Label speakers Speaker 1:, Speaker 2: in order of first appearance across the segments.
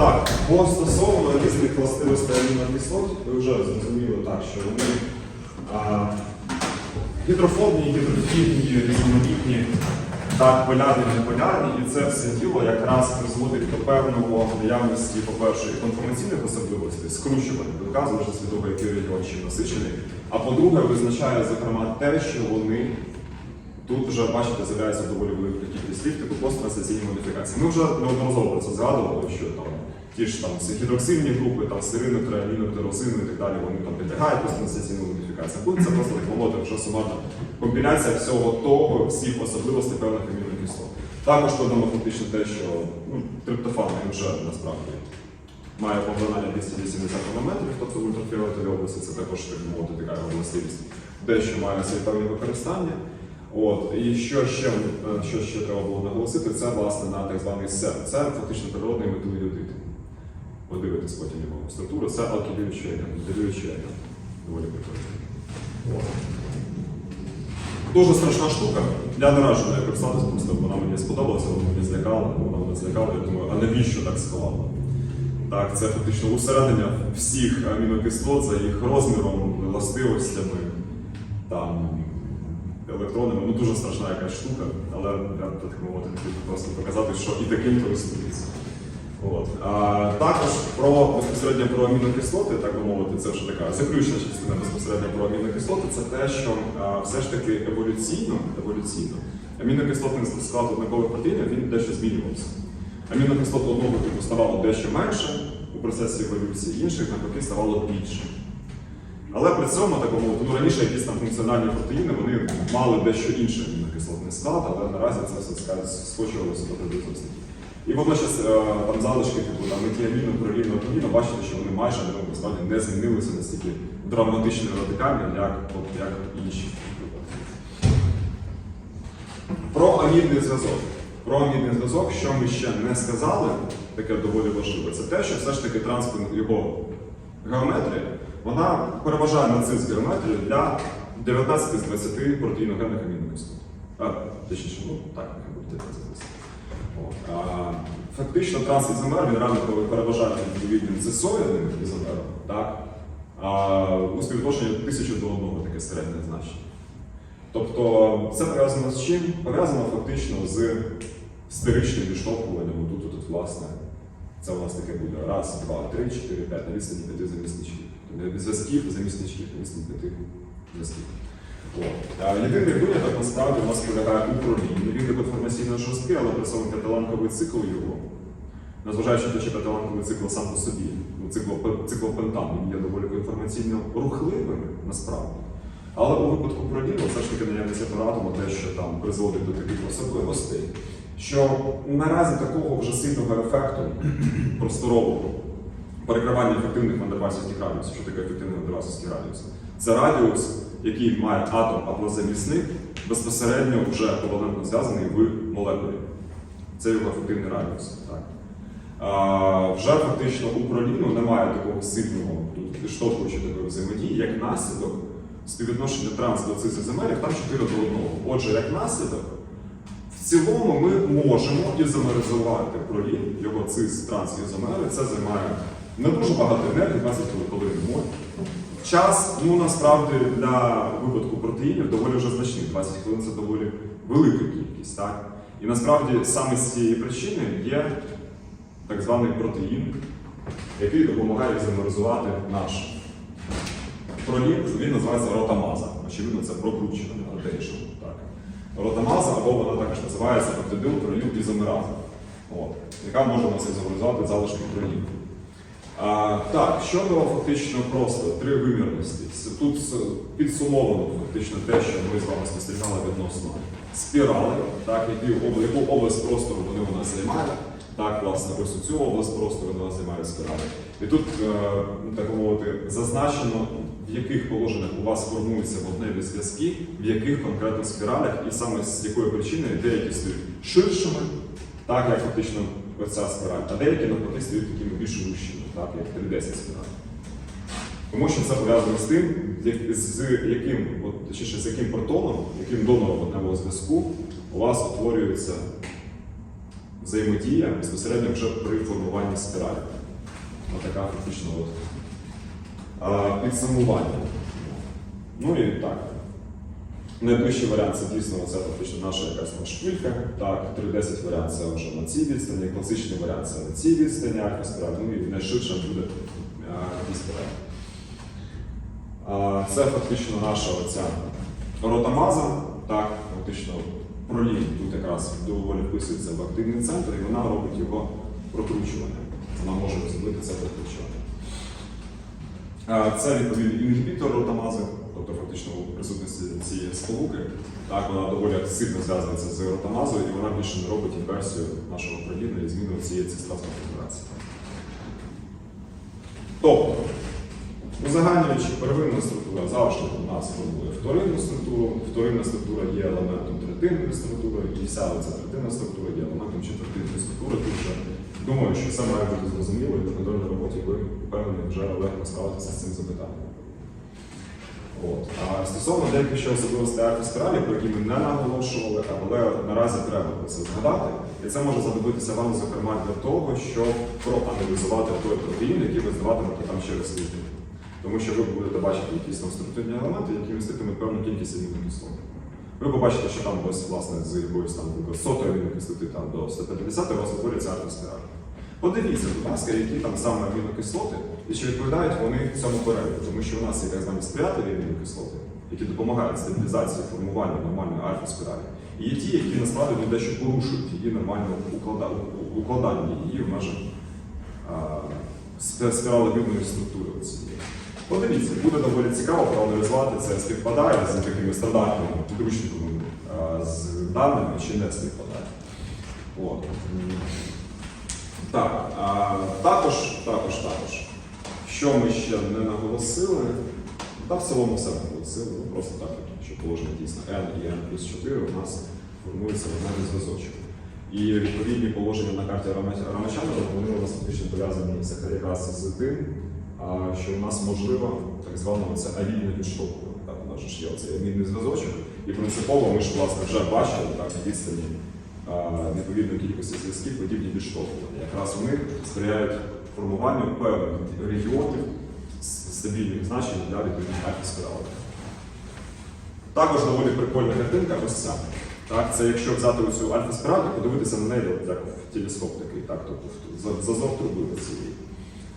Speaker 1: Так, по стосовно різних властивостей амінокислот, ви вже зрозуміли так, що вони а, гідрофобні, гідрофільні, різноманітні, так, полярні, неполярні, і це все діло якраз призводить до певного наявності, по-перше, конформаційних особливостей, скручування залежно від того, який регіон чим насичений. А по-друге, визначає, зокрема, те, що вони Тут вже, бачите, з'являється доволі велика кількість слів, типу посттранслаційні модифікації. Ми вже неодноразово про це згадували, що там ті ж там гідроксильні групи, там сирини, треаміни, терозини і так далі, вони там підлягають посттранслаційним модифікаціям. Буде це просто мовити, вже сумарна компіляція всього того, всіх особливостей певних амінокислот. Також додамо фактично те, що ну, триптофан вже насправді має поглинання 280 нанометрів, тобто в ультрафіолетовій області це також так мовити така його. Дещо має свої певні використання. От, і що ще, е, що ще треба було наголосити, це власне на так званий СЕР. Це фактично природний метилйодит. Подивитись потім його структуру. Це метилюючий агент. Доволі прикольно. Дуже страшна штука. Я не раджу нею користатися, просто вона мені сподобалася, вона мені злякала, вона мене злякала, я думаю, а навіщо так склала? Так, це фактично усереднення всіх амінокислот за їх розміром, властивостями, там, електронами. Ну дуже страшна якась штука, але я так мовити просто показати, що і таким користується. От. А, також про безпосередньо про амінокислоти, так би мовити, це вже така заключна частина безпосередньо про амінокислоти, це те, що а, все ж таки еволюційно, еволюційно амінокислотний склад однакових протеїнів він дещо змінювався. Амінокислот одного типу ставало дещо менше у процесі еволюції, інших навпаки ставало більше. Але при цьому так би мовити, ну, раніше якісь там функціональні протеїни вони мали дещо інший амінокислотний склад, але наразі це все скочувалося до приблизності. І водночас е, там залишки типу там метіаміну, проліну, атоміну, бачите, що вони майже ну, насправді не змінилися настільки драматично радикально, як, от, як інші. Про амідний зв'язок. Про амідний зв'язок, що ми ще не сказали, таке доволі важливе, це те, що все ж таки транспорт його геометрія, вона переважає нацизм геометрію для 19 з 20 протеїногенних амінокислот. А, точніше, ну так, буде 19 з 20. А, Фактично трансізомер він реально переважає відповідним зесоєним ізомером, так? А, у співвідношенні тисячу до одного таке середнє значення. Тобто це пов'язано з чим? Пов'язано фактично з стеричним відштовхуванням. Тут, тут, власне, це у нас таке буде раз, два, три, чотири, п'ять, на відстані п'яти замісничків. Тобто зв'язків, на відстані п'яти зв'язків. А Єдиний виняток насправді у нас полягає у пролінні. Він є конформаційно жорсткий, але при цьому цикл його, незважаючи на те, що п'ятиланковий цикл сам по собі, ну, цикл, циклопентан, він є доволі інформаційно рухливим насправді. Але у випадку проліну все ж таки наявність апарату, те, що там призводить до таких особливостей, що наразі такого вже сильного ефекту просторового перекривання ефективних вандервальських радіусів. Що таке ефективний вандервальський радіус? Це радіус, який має атом або замісник, безпосередньо вже ковалентно зв'язаний в молекулі. Це його ефективний радіус. Так. А, вже фактично у проліну немає такого сильного тут відштовхуючої такої взаємодії, як наслідок співвідношення транс до цих ізомерів там 4 до 1. Отже, як наслідок, в цілому ми можемо ізомеризувати пролін, його цис транс ізомери. Це займає не дуже багато енергії, 20 хвилин моль. Час, ну насправді для випадку протеїнів доволі вже значний. 20 хвилин це доволі велика кількість. Так? І насправді саме з цієї причини є так званий протеїн, який допомагає ізомеризувати наш пролін, він називається ротамаза. Очевидно, це прокручена артейшн. Ротамаза, або вона також називається пептидил пролін ізомераза, яка може нас ізомеризувати залишки проліну. А, так, щодо фактично просто три вимірності. Тут підсумовано фактично те, що ми з вами спостерігали відносно спірали, так, яку область простору вони у нас займають. Так, власне, ось цю область простору у нас займає спірали. І тут, е, так мовити, зазначено, в яких положеннях у вас формуються водневі зв'язки, в яких конкретно спіралях, і саме з якої причини деякі стають ширшими, так як фактично оця спіраль, а деякі навпаки стають такими більш вущими, так як 310 спіраль. Тому що це пов'язано з тим, з яким, от, точніше, з яким протоном, яким донором водневого зв'язку у вас утворюється взаємодія безпосередньо вже при формуванні спіралі. Отака фактично от, підсумування. Ну і так. Найближчий варіант це дійсно це фактично наша якась там шпилька. Так, 3.10 варіант це вже на цій відстані, класичний варіант це на цій відстані, альфа-спіраль, ну і найширше буде а, Це фактично наша оця ротамаза, так, фактично пролій тут якраз доволі вписується в активний центр, і вона робить його прокручування. Вона може зробити це прокручування. Це відповідний інгібітор ротамази, тобто фактично цієї сполуки. Так, вона доволі сильно зв'язується з ротамазою, і вона більше не робить інверсію нашого проліну і зміну цієї цистрасної конфігурації. Тобто, узагальнюючи первинна структура завжди у нас формує вторинну структуру, вторинна структура є елементом третинної структури, і вся ця третинна структура є елементом четвертинної структури. Тут вже думаю, що це має бути зрозуміло, і в контрольній роботі ви впевнені вже легко справитися з цим запитанням. От. А стосовно деяких ще особливостей артоспіралі, про які ми не наголошували, але наразі треба про це згадати. І це може знадобитися вам, зокрема, для того, щоб проаналізувати той протеїн, який ви здаватимете там через тиждень. Тому що ви будете бачити якісь там структурні елементи, які міститимуть певну кількість амінокислот. Ви побачите, що там ось, власне, з якоїсь там сотої амінокислоти там, до 150 у вас артоспіраль. Подивіться, будь ласка, які там саме амінокислоти, і чи відповідають вони цьому переліку, тому що у нас є так звані сприятливі амінокислоти, які допомагають стабілізації формуванню нормальної альфа-спіралі. І є ті, які насправді ну, дещо порушують її нормальне уклада- укладання її в межах а, спі- спіралепідної структури. Подивіться, буде доволі цікаво проаналізувати це, співпадає з такими стандартними підручниками з даними чи не співпадає. От. Так, а, також, також, також. Що ми ще не наголосили? Та в цілому все наголосили, ну просто так, що положення дійсно n і n плюс 4 у нас формується в одному зв'язочок. І відповідні положення на карті Рама- Рамачанова, вони у нас фактично пов'язані з- якраз з тим, що у нас можливо так зване авільне відштовхування. Так, у нас ж є оцей авільний зв'язочок, і принципово ми ж власне вже бачили так, відстані відповідної кількості зв'язків подібні відштовхування. Якраз вони сприяють формуванню певних регіонів з стабільних значень для відповідних альфа-спіралей. Також доволі прикольна картинка ось ця. Так, це якщо взяти оцю альфа-спіраль і подивитися на неї, як в телескоп такий, так, тобто зазор труби цієї.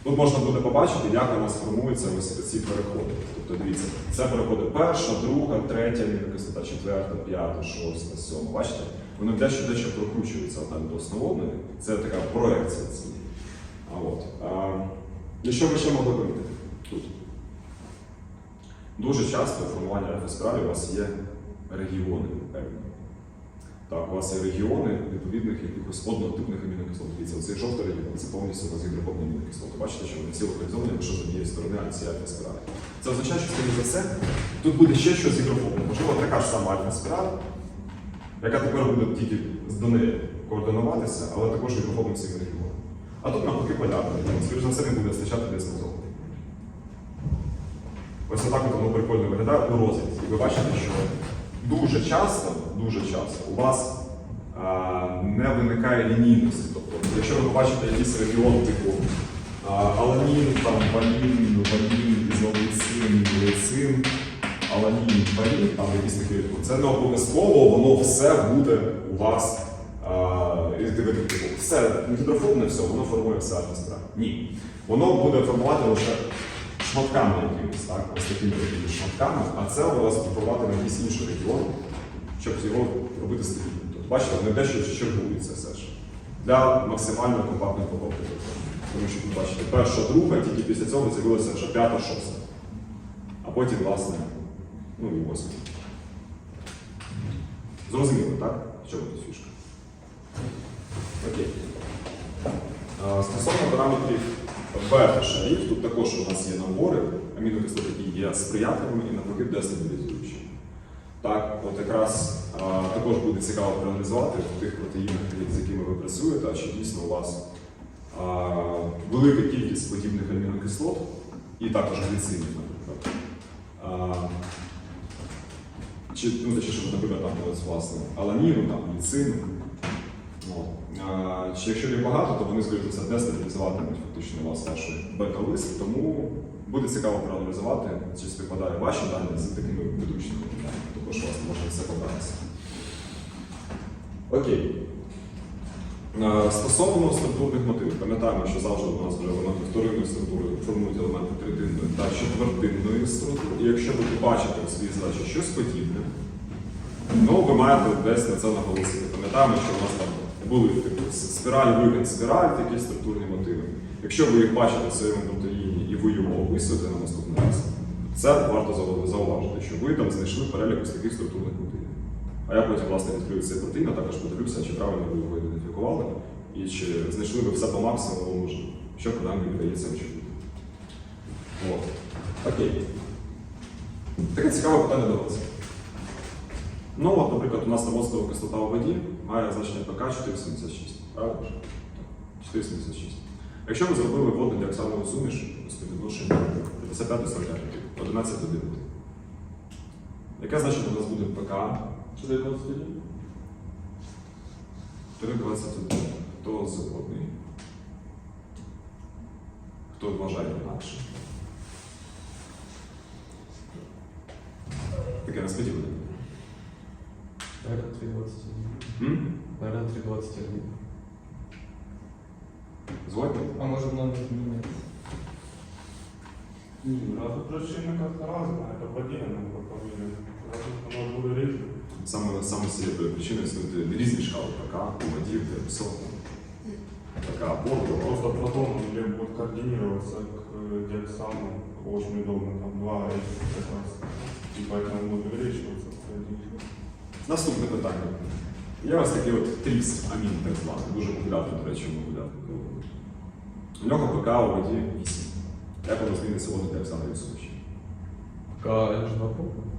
Speaker 1: Тут можна буде побачити, як у нас формуються ось ці переходи. Тобто дивіться, це переходи перша, друга, третя амінокислота, четверта, п'ята, шоста, сьома. Бачите? Вони дещо дещо прокручуються одна до основної. Це така проекція цієї. А от. І що ви ще могли помітити тут? Дуже часто в формуванні альфа-спіралі у вас є регіони певні. Так, у вас є регіони відповідних якихось однотипних амінокислот. Дивіться, цей жовтий регіон це повністю у гідропонні амінокислоти. Бачите, що вони всі локалізовані лише з однієї сторони, а ці альфа-спіралі. Це означає, що скоріше за все, тут буде ще щось гідрофобне. Можливо, така ж сама альфа-спіраль, яка тепер буде тільки до неї координуватися, але також і гідрофобним всім регіоном. А тут навпаки полярний регіон. Скоріше за все, він буде вистачати десь на. Ось отак от воно прикольно виглядає у розвитку. І ви бачите, що дуже часто, дуже часто у вас а, не виникає лінійності. Тобто, якщо ви побачите якийсь регіон типу а, аланін, там валін, валін, ізолицин, лейцин, аланін, валін, там якісь такі, це не обов'язково, воно все буде у вас. типу, все гідрофобне, все, воно формує все атмосфера. Ні. Воно буде формувати лише шматками якимись, так, ось такими такими шматками, а це у вас впливати на якийсь інший регіон, щоб його робити стабільним. Тобто, бачите, вони дещо чергуються все ж для максимально компактної покупки. Тому що ви бачите, перша, друга, тільки після цього з'явилася вже п'ята, шоста. А потім, власне, ну і восьма. Зрозуміло, так? В чому тут фішка? Окей. Стосовно параметрів бета-шарів, тут також у нас є набори амінокислот, які є сприятливими і навпаки дестабілізуючими. Так, от якраз а, також буде цікаво проаналізувати в тих протеїнах, з якими ви працюєте, а чи дійсно у вас а, велика кількість подібних амінокислот і також гліцинів, наприклад. Чи, ну, точніше, наприклад, там з власне, аланіну, там, ліцину. Чи якщо їх багато, то вони, скоріше все, дестабілізуватимуть фактично вас ваші бета-лист, тому буде цікаво проаналізувати, чи співпадає ваші дані з такими ведучими даними, також у вас може все податися. Окей. Е, Стосовно структурних мотивів, пам'ятаємо, що завжди у нас вже елементи вторинної структури формують елементи третинної та четвертинної структури. І якщо ви побачите у своїй задачі щось подібне, ну ви маєте десь на це наголосити. Пам'ятаємо, що у нас там були типу, спіраль, вигін, спіраль, такі структурні мотиви. Якщо ви їх бачите в своєму протеїні і ви його описуєте на наступний раз, це варто зауважити, що ви там знайшли перелік ось таких структурних мотивів. А я потім, власне, відкрию цей а також подивлюся, чи правильно ви його ідентифікували, і чи знайшли ви все по максимуму, що принаймні віддається очевидно. От. Окей. Таке цікаве питання до вас. Ну, от, наприклад, у нас там оцтова кислота у воді має значення ПК 476. Правильно? ж? 476. Якщо ви зробили водну діоксанову суміш співвідношенням 55 до 45, 11 до 9. Яке значення у нас буде ПК
Speaker 2: 4,21?
Speaker 1: 3,21. Хто згодний? Хто вважає інакше? Таке несподіване.
Speaker 2: Наверное, 3,21.
Speaker 1: М?
Speaker 2: Наверное, 3,21.
Speaker 1: Згодні?
Speaker 2: А может номер изменить?
Speaker 3: Разу причина как-то разная, это поддельно проповедуем. Разу воно буде різне.
Speaker 1: Саме, саме з цієї причини існують різні шкали ПК, у водів, ТПСО. ПК, пору,
Speaker 3: Просто протон или будет координироваться к э, диоксану очень удобно, там два эти как раз. И поэтому будет увеличиваться.
Speaker 1: Наступне питання. Є ось такий от тріс, амін, так званий, дуже популярний, до речі, популярний. У нього ПК у воді 8. Як воно зміниться водно діоксанові суміші?
Speaker 2: Пока H2 попа.
Speaker 3: Тип 16,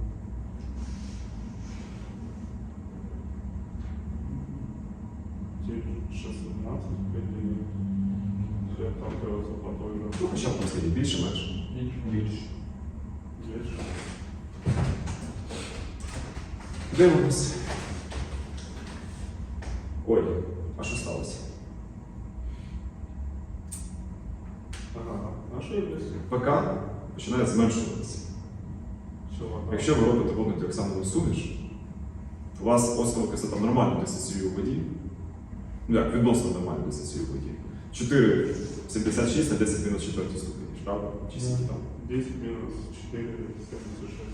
Speaker 1: Ну, хоча б наскільки більше, менше.
Speaker 2: Більше.
Speaker 3: Більше.
Speaker 1: Дивимось. Ой, а що сталося?
Speaker 3: Ага, ошиблись.
Speaker 1: ПК починає зменшуватися. Якщо ви робите водну діоксанову суміш, у вас оцтова кислота нормально дисоціює у воді. Ну як, відносно нормально дисоціює у воді. 4,76 на 10 мінус 4 ступені, ж правда? Чи скільки там?
Speaker 3: 10 минус 4, 76.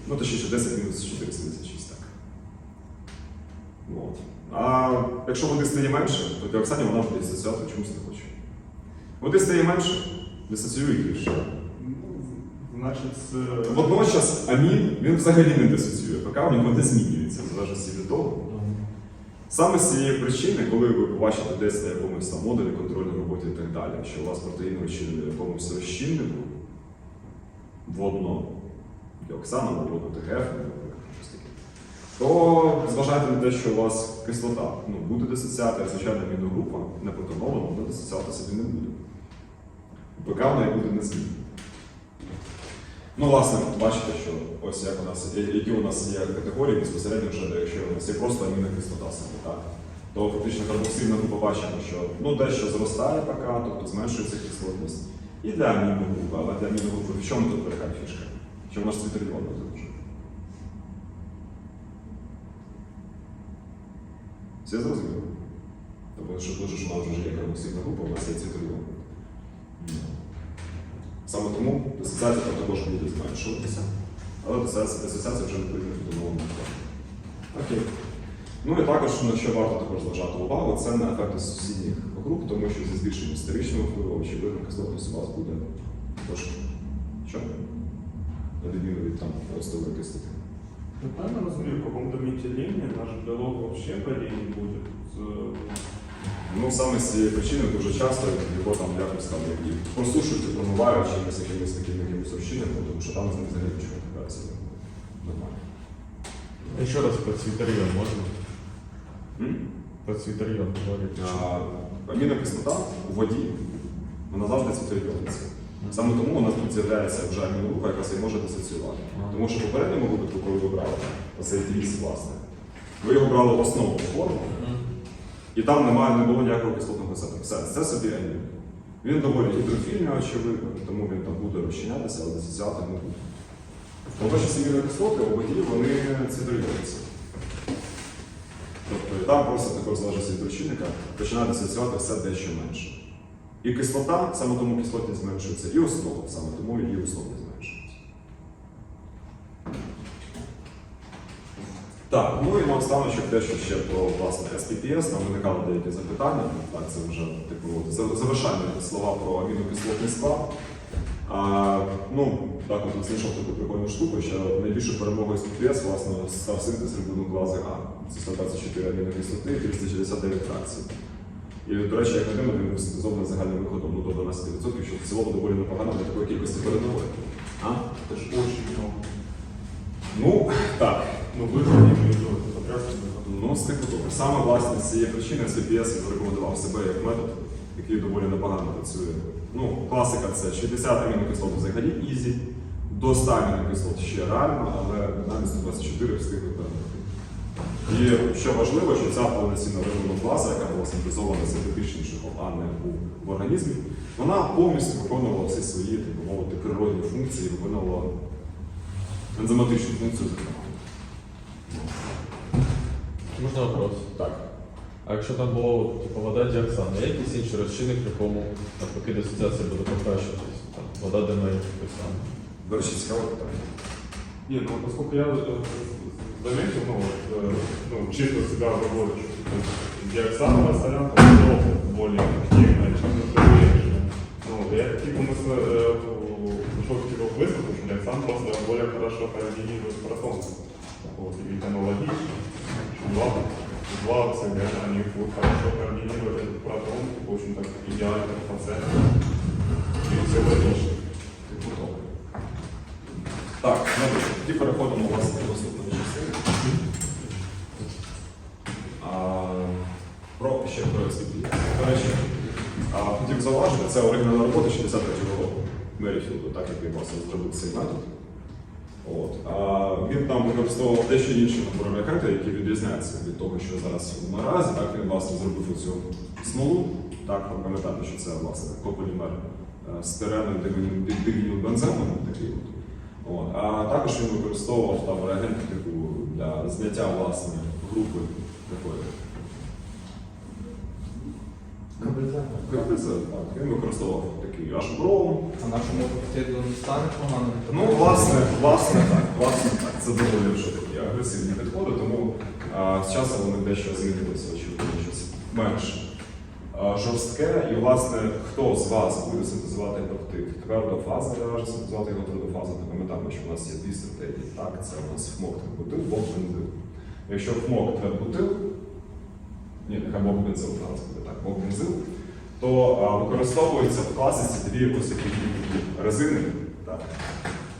Speaker 1: Ну, точніше, 10 мінус 4,76, так. От. А якщо води стає менше, то діоксані вона буде дисоціювати чомусь не хоче. Води стає менше, дисоціює більше.
Speaker 3: Ну, Значить, з...
Speaker 1: Водночас амін він взагалі не дисоціює, поки у нього не змінюється, в залежності від того. Саме з цієї причини, коли ви побачите десь на якомусь там модулі контрольної роботи і так далі, що у вас протеїн розчинений в якомусь розчиннику, водно діоксаном або ТГФ, то зважайте на те, що у вас кислота ну, буде дисоціати, а звичайна аміногрупа не протонована, вона дисоціати собі не буде. ПК в неї буде незмінна. Ну, власне, бачите, що ось як у нас, які у нас є категорії безпосередньо вже, якщо у нас є просто амінокислота саме, так? То фактично карбоксильна група бачимо, що ну, дещо зростає ПК, тобто зменшується кислотність. І для аміногрупи, але для аміногрупи в чому тут велика фішка? Що вона ж цвітоліонна дуже. Все зрозуміло? Тобто, що дуже ж у нас вже є карбоксильна група, у нас є цвітоліон. Саме тому дисоціація там також буде зменшуватися, але дисоціація вже прийде до нового. Окей. Ну і також, на що варто також зважати увагу, це на ефекти сусідніх груп, тому що зі збільшенням стеричного впливу, очевидно, кислотність у вас буде трошки. Що? На відміну від там остової кислоти.
Speaker 3: Я правильно разумею, в каком-то наш белок вообще падение будет?
Speaker 1: Ну саме з цієї причини дуже часто його там якось там і просушують, промивають чимось якимось таким якимось розчинником, тому що там з ним взагалі нічого не грається нормально.
Speaker 2: Еще раз про цвітерйон можно?
Speaker 1: М?
Speaker 2: Про цвітерйон говорить.
Speaker 1: А, Амінокислота у воді, вона завжди цвітоїдовниця. Саме тому у нас тут з'являється вже аміногрупа, яка себе може дисоціювати. Тому що в попередньому випадку, коли ви брали оцей тріс, власне, ви його брали в основну форму, І там немає, не було ніякого кислотного осаду. Все, це собі амін. Він доволі гідрофільний, очевидно, тому він там буде розчинятися, але дисоціати не буде. Водночас амінокислоти у воді вони цитрилюються. Тобто там просто також залежить від розчинника, починає дисоціювати все дещо менше. І кислота, саме тому кислотність зменшується, і основа, саме тому її условність зменшується. Так, ну і наостаночок дещо ще про власне SPPS, там виникали деякі запитання. Так, це вже типу завершальні слова про амінокислотний склад. А, ну, так от знайшов таку прикольну штуку, що найбільшою перемогою SPPS власне став синтез рибону А. Це 124 амінокислоти і 369 фракцій. І, до речі, як на він був синтезований загальним виходом ну, до 12%, що в цілому доволі непогано для такої кількості передової. А?
Speaker 3: Это же очень.
Speaker 1: Ну, так
Speaker 3: Ну, выход не идет, это прям выход.
Speaker 1: Ну, з тих добре. Саме власне з цієї причини CPS зарекомендував себе як метод, який доволі непогано працює. Ну, класика це 60 амінокислот взагалі ізі, до 100 амінокислот ще реально, але навіть 124 встигли перемогти. І що важливо, що ця повноцінна рибонуклаза, яка була синтезована синтетичним шляхом, а не у, в організмі, вона повністю виконувала всі свої, так би мовити, природні функції, виконувала ензиматичну функцію, зокрема.
Speaker 2: Можна вопрос?
Speaker 1: Так.
Speaker 2: А якщо там було типу, вода діоксан, є якийсь інший розчинник, в якому навпаки дисоціація буде покращуватись? Там, вода ДНР той самий.
Speaker 1: До речі, цікаве питання.
Speaker 3: Не, ну поскольку я э, заметил, ну, вот, э, ну, чисто себя выводит, что диоксановая солянка намного более активная, чем натуральная. Ну, вот, я типа мы с, э, пришел к тебе высказу, что диоксан просто более хорошо координирует протоны. Вот, и ведь аналогично, два, два ОЦГ, они будут хорошо координировать этот протон, типа, очень так идеально по центру. И все логично.
Speaker 1: Типу. Так, ну, тоді переходимо власне до наступної частини. Про ще про SPP. До речі, хотів зауважити, це оригінальна робота 63-го року Меріфілду, так як він власне зробив цей метод. От. А, він там використовував дещо інші набори ракети, які відрізняються від того, що зараз наразі. Так він власне зробив оцю смолу. Так, ви пам'ятаєте, що це власне кополімер е, стирену бензеном такий от. От. А також він використовував там реагенти типу для зняття власне групи такої. КПЗ, так. Він використовував такий аж бром,
Speaker 4: А нашому коктейлю не стане погано?
Speaker 1: Ну, власне, власне так, власне так. Це доволі вже такі агресивні підходи, тому а, з часом вони дещо змінилися, очевидно, щось менш а, жорстке. І, власне, хто з вас буде синтезувати пептид твердофаза, ляже синтезувати його твердофаза, то пам'ятаємо, що у нас є дві стратегії. Так, це у нас ФМОК твердбутил, бок бензил. Якщо ФМОК твердбутил, ні, нехай бок бензил, зараз буде так, бок бензил, то використовується в класиці дві такі резини, так,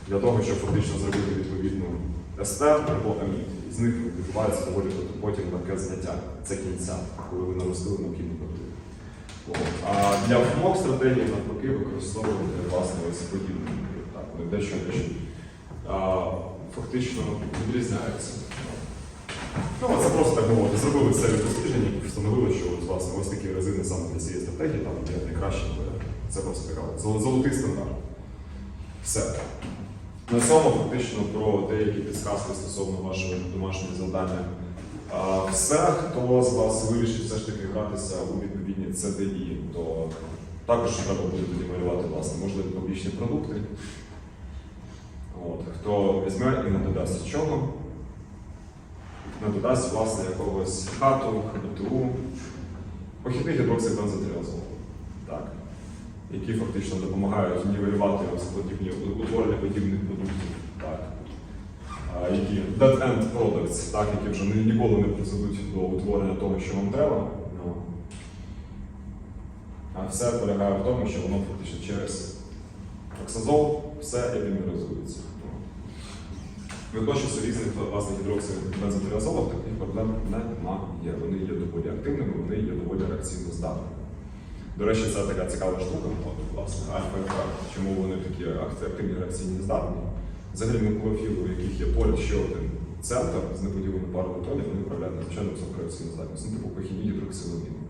Speaker 1: для того, щоб фактично зробити відповідну естер або амід. З них відбувається доволі потім легке зняття. Це кінця, коли ви наростили необхідну пептид. А для ФМОК стратегії навпаки використовують власне ось подібні. Так, вони дещо дещо фактично відрізняються. Ну, це просто так мовити. Зробили це дослідження і встановили, що от, власне ось такі резини саме для цієї стратегії там є найкращі варіанти. Це просто така золотий стандарт. Все. На цьому фактично про деякі підсказки стосовно вашого домашнього завдання. Все, хто з вас вирішить все ж таки гратися у відповідні CDI, то також треба буде тоді малювати власне можливі публічні продукти. От, хто візьме і не додасть чого, не додасть власне якогось хату, ХБТУ, похідний гідроксид. Так. Які фактично допомагають нівелювати ось утворення подібних продуктів. Так. А, які dead-end products, так, які вже ні- ніколи не призведуть до утворення того, що вам треба. Ну. А все полягає в тому, що воно фактично через оксазол все епімеризується. Водночас у різних власних гідроксид бензотріазолах таких проблем немає. Вони є доволі активними, вони є доволі реакційно здатними. До речі, це така цікава штука, от, власне, альфа. Чому вони такі активні реакційні здатні? Взагалі мукулофіли, у яких є поряд ще один центр з неподіленою парою електронів, вони управляють надзвичайно високою реакційною здатністю. Ну, типу похідні гідроксиламіни.